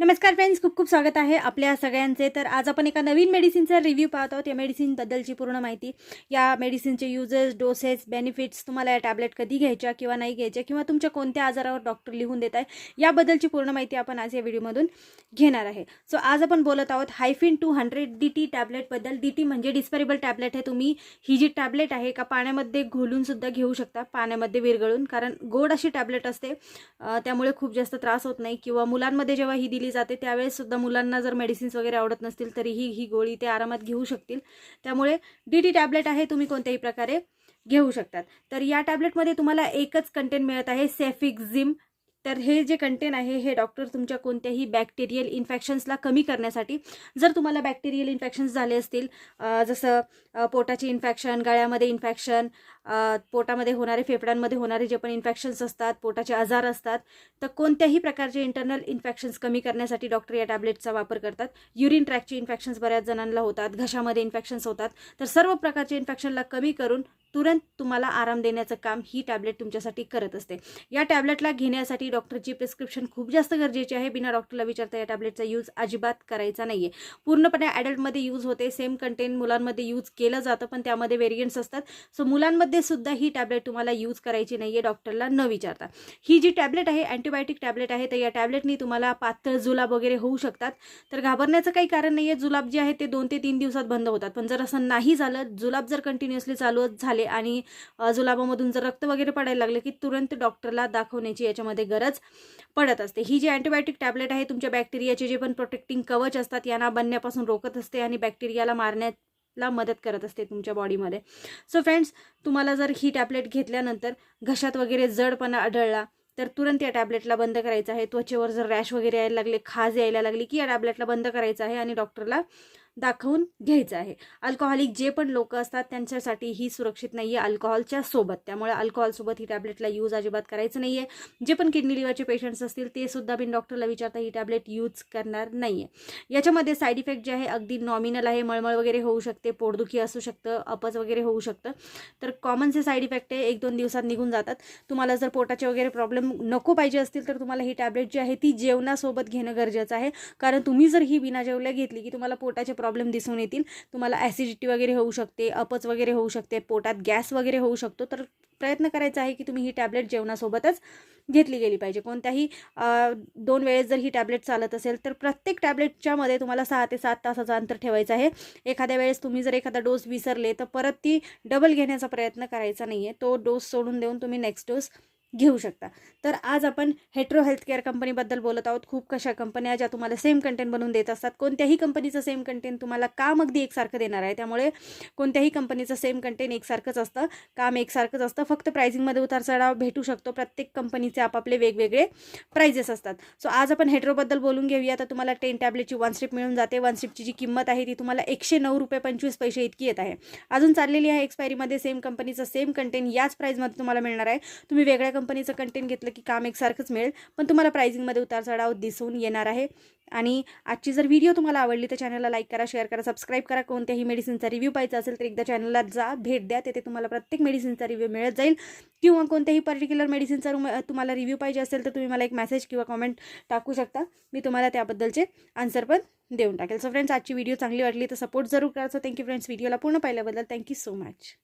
नमस्कार फ्रेंड्स खूप खूप स्वागत आहे आपल्या सगळ्यांचे. तर आज आपण एका नवीन मेडिसिनचा रिव्ह्यू पाहत आहोत. या मेडिसिनबद्दलची पूर्ण माहिती. या मेडिसिनचे युजेस डोसेस बेनिफिट्स तुम्हाला या टॅबलेट कधी घ्यायच्या किंवा नाही घ्यायच्या किंवा तुमच्या कोणत्या आजारावर डॉक्टर लिहून देत आहे याबद्दलची पूर्ण माहिती आपण आज या व्हिडिओमधून घेणार आहे. सो आज आपण बोलत आहोत Hifen two hundred D T टॅबलेटबद्दल D T म्हणजे डिस्पेरेबल टॅबलेट आहे. तुम्ही ही जी टॅबलेट आहे का पाण्यामध्ये घोलून सुद्धा घेऊ शकता पाण्यामध्ये विरघळून. कारण गोड अशी टॅबलेट असते त्यामुळे खूप जास्त त्रास होत नाही किंवा मुलांमध्ये जेव्हा ही दिली जाते. त्यावेळेस सुद्धा मुलांना जर मेडिसिन्स वगैरे आवडत नसतील तरीही ही गोळी ते आरामात घेऊ शकतील. त्यामुळे डी टी टॅबलेट आहे तुम्ही कोणत्याही प्रकारे घेऊ शकतात. तर या टॅबलेटमध्ये तुम्हाला एकच कंटेंट मिळत आहे सेफिक्झिम तर हे जे कंटेन आहे हे डॉक्टर तुमच्या कोणत्याही बॅक्टेरियल इन्फेक्शन्सला कमी करण्यासाठी जर तुम्हाला बॅक्टेरियल इन्फेक्शन्स झाले असतील जसं पोटाचे इन्फेक्शन गळ्यामध्ये इन्फेक्शन पोटामध्ये होणारे फेफड्यांमध्ये होणारे जे पण इन्फेक्शन्स असतात पोटाचे आजार असतात तर कोणत्याही प्रकारचे इंटरनल इन्फेक्शन्स कमी करण्यासाठी डॉक्टर या टॅबलेटचा वापर करतात. युरिन ट्रॅकचे इन्फेक्शन्स बऱ्याच जणांना होतात घशामध्ये इन्फेक्शन्स होतात. तर सर्व प्रकारचे इन्फेक्शनला कमी करून तुरंत तुम्हाला आराम देण्याचं काम ही टॅबलेट तुमच्यासाठी करत असते. या टॅबलेटला घेण्यासाठी डॉक्टरची प्रिस्क्रिप्शन खूप जास्त गरजेची आहे. बिना डॉक्टरला विचारता या टॅबलेटचा यूज अजिबात करायचा नाही आहे पूर्णपणे ॲडल्टमध्ये यूज होते. सेम कंटेंट मुलांमध्ये यूज केलं जातं पण त्यामध्ये वेरियंट्स असतात. सो मुलांमध्ये सुद्धा ही टॅबलेट तुम्हाला यूज करायची नाही आहे डॉक्टरला न विचारता. ही जी टॅबलेट आहे अँटीबायोटिक टॅबलेट आहे तर या टॅबलेटनी तुम्हाला पातळ जुलाब वगैरे होऊ शकतात. तर घाबरण्याचं काही कारण नाही आहे जुलाब जे आहे ते दोन ते तीन दिवसात बंद होतात. पण जर असं नाही झालं जुलाब जर कंटिन्युअसली चालू झाले आणि जुलाबामधून जर रक्त वगैरे पडायला लागलं की तुरंत डॉक्टरला दाखवण्याची याच्यामध्ये गरज पडत असते. ही जी अँटीबायोटिक टॅबलेट आहे तुमच्या बॅक्टेरियाचे जे पण प्रोटेक्टिंग कवच असतात यांना बनण्यापासून रोखत असते आणि बॅक्टेरियाला मारण्याला मदत करत असते तुमच्या बॉडीमध्ये. सो फ्रेंड्स तुम्हाला जर ही टॅबलेट घेतल्यानंतर घशात वगैरे जडपणा आढळला तर तुरंत या टॅबलेटला बंद करायचं आहे. त्वचेवर जर रॅश वगैरे यायला लागले खाज यायला लागली की या टॅबलेटला बंद करायचं आहे आणि डॉक्टरला दाखवून घ्यायचं आहे. अल्कोहोलिक जे पण लोक असतात त्यांच्यासाठी ही सुरक्षित नाही आहे अल्कोहोलच्या सोबत. त्यामुळे अल्कोहोलसोबत ही टॅबलेटला यूज अजिबात करायचं नाही आहे जे पण किडनी लिव्हरचे पेशंट्स असतील ते सुद्धा बिन डॉक्टरला विचारता ही टॅबलेट यूज करणार नाही आहे याच्यामध्ये साईड इफेक्ट जे आहे अगदी नॉमिनल आहे. मळमळ वगैरे होऊ शकते पोटदुखी असू शकतं अपच वगैरे होऊ शकतं. तर कॉमनचे साईड इफेक्ट आहे एक दोन दिवसात निघून जातात. तुम्हाला जर पोटाचे वगैरे प्रॉब्लेम नको पाहिजे असतील तर तुम्हाला ही टॅबलेट जी आहे ती जेवणासोबत घेणं गरजेचं आहे. कारण तुम्ही जर ही बिना जेवल्या घेतली की तुम्हाला पोटाचे प्रॉब्लेम दिसून येतील. तुम्हाला ॲसिडिटी वगैरे होऊ शकते अपच वगैरे होऊ शकते पोटात गॅस वगैरे होऊ शकतो. तर प्रयत्न करायचा आहे की तुम्ही ही टॅबलेट जेवणासोबतच घेतली गेली पाहिजे. कोणत्याही दोन वेळेस जर ही टॅबलेट चालत असेल तर प्रत्येक टॅबलेटच्यामध्ये तुम्हाला सहा ते सात तासाचं अंतर ठेवायचं आहे. एखाद्या वेळेस तुम्ही जर एखादा डोस विसरले तर परत ती डबल घेण्याचा प्रयत्न करायचा नाही आहे तो डोस सोडून देऊन तुम्ही नेक्स्ट डोस घेऊ शकता. तर आज आपण हेट्रो हेल्थकेअर कंपनीबद्दल बोलत आहोत. खूप कशा कंपन्या ज्या तुम्हाला सेम कंटेंट बनवून देत असतात. कोणत्याही कंपनीचं सेम कंटेंट तुम्हाला काम अगदी एकसारखं देणार आहे. त्यामुळे कोणत्याही कंपनीचं सेम कंटेंट एकसारखंच असतं. काम एकसारखंच असतं. फक्त प्राइसिंगमध्ये उतार चढाव भेटू शकतो. प्रत्येक कंपनीचे आपापले वेगवेगळे प्राइजेस असतात. सो आज आपण हेट्रोबद्दल बोलून घेऊया. तर तुम्हाला टेन टॅबलेटची वन स्ट्रिप मिळून जाते. वन स्ट्रिपची जी किंमत आहे ती तुम्हाला एकशे नऊ रुपये पंचवीस पैसे इतकी येत आहे. अजून चाललेली आहे एक्सपायरीमध्ये सेम कंपनीचं सेम कंटेंट याच प्राईजमध्ये तुम्हाला मिळणार आहे. तुम्ही वेगळ्या कंपनीचं कंटेंट घेतलं की काम एकसारखंच मिळेल पण तुम्हाला प्राइसिंगमध्ये उतार चढाव दिसून येणार आहे. आणि आजची जर व्हिडिओ तुम्हाला आवडली तर चॅनलला लाईक करा शेअर करा सबस्क्राईब करा. कोणत्याही मेडिसिनचा रिव्ह्यू पाहिजे असेल तर एकदा चॅनलला जा भेट द्या. तिथे तुम्हाला प्रत्येक मेडिसिनचा रिव्ह्यू मिळत जाईल. किंवा कोणत्याही पर्टिक्युलर मेडिसिनचा रूम तुम्हाला रिव्ह्यू पाहिजे असेल तर तुम्ही मला एक मेसेज किंवा कॉमेंट टाकू शकता. मी तुम्हाला त्याबद्दलचे आन्सर पण देऊन टाकेल. सो फ्रेंड्स आजची व्हिडिओ चांगली वाटली तर सपोर्ट जरूर करायचं. थँक्यू फ्रेंड्स व्हिडिओला पूर्ण पाहिल्याबद्दल थँक्यू सो मच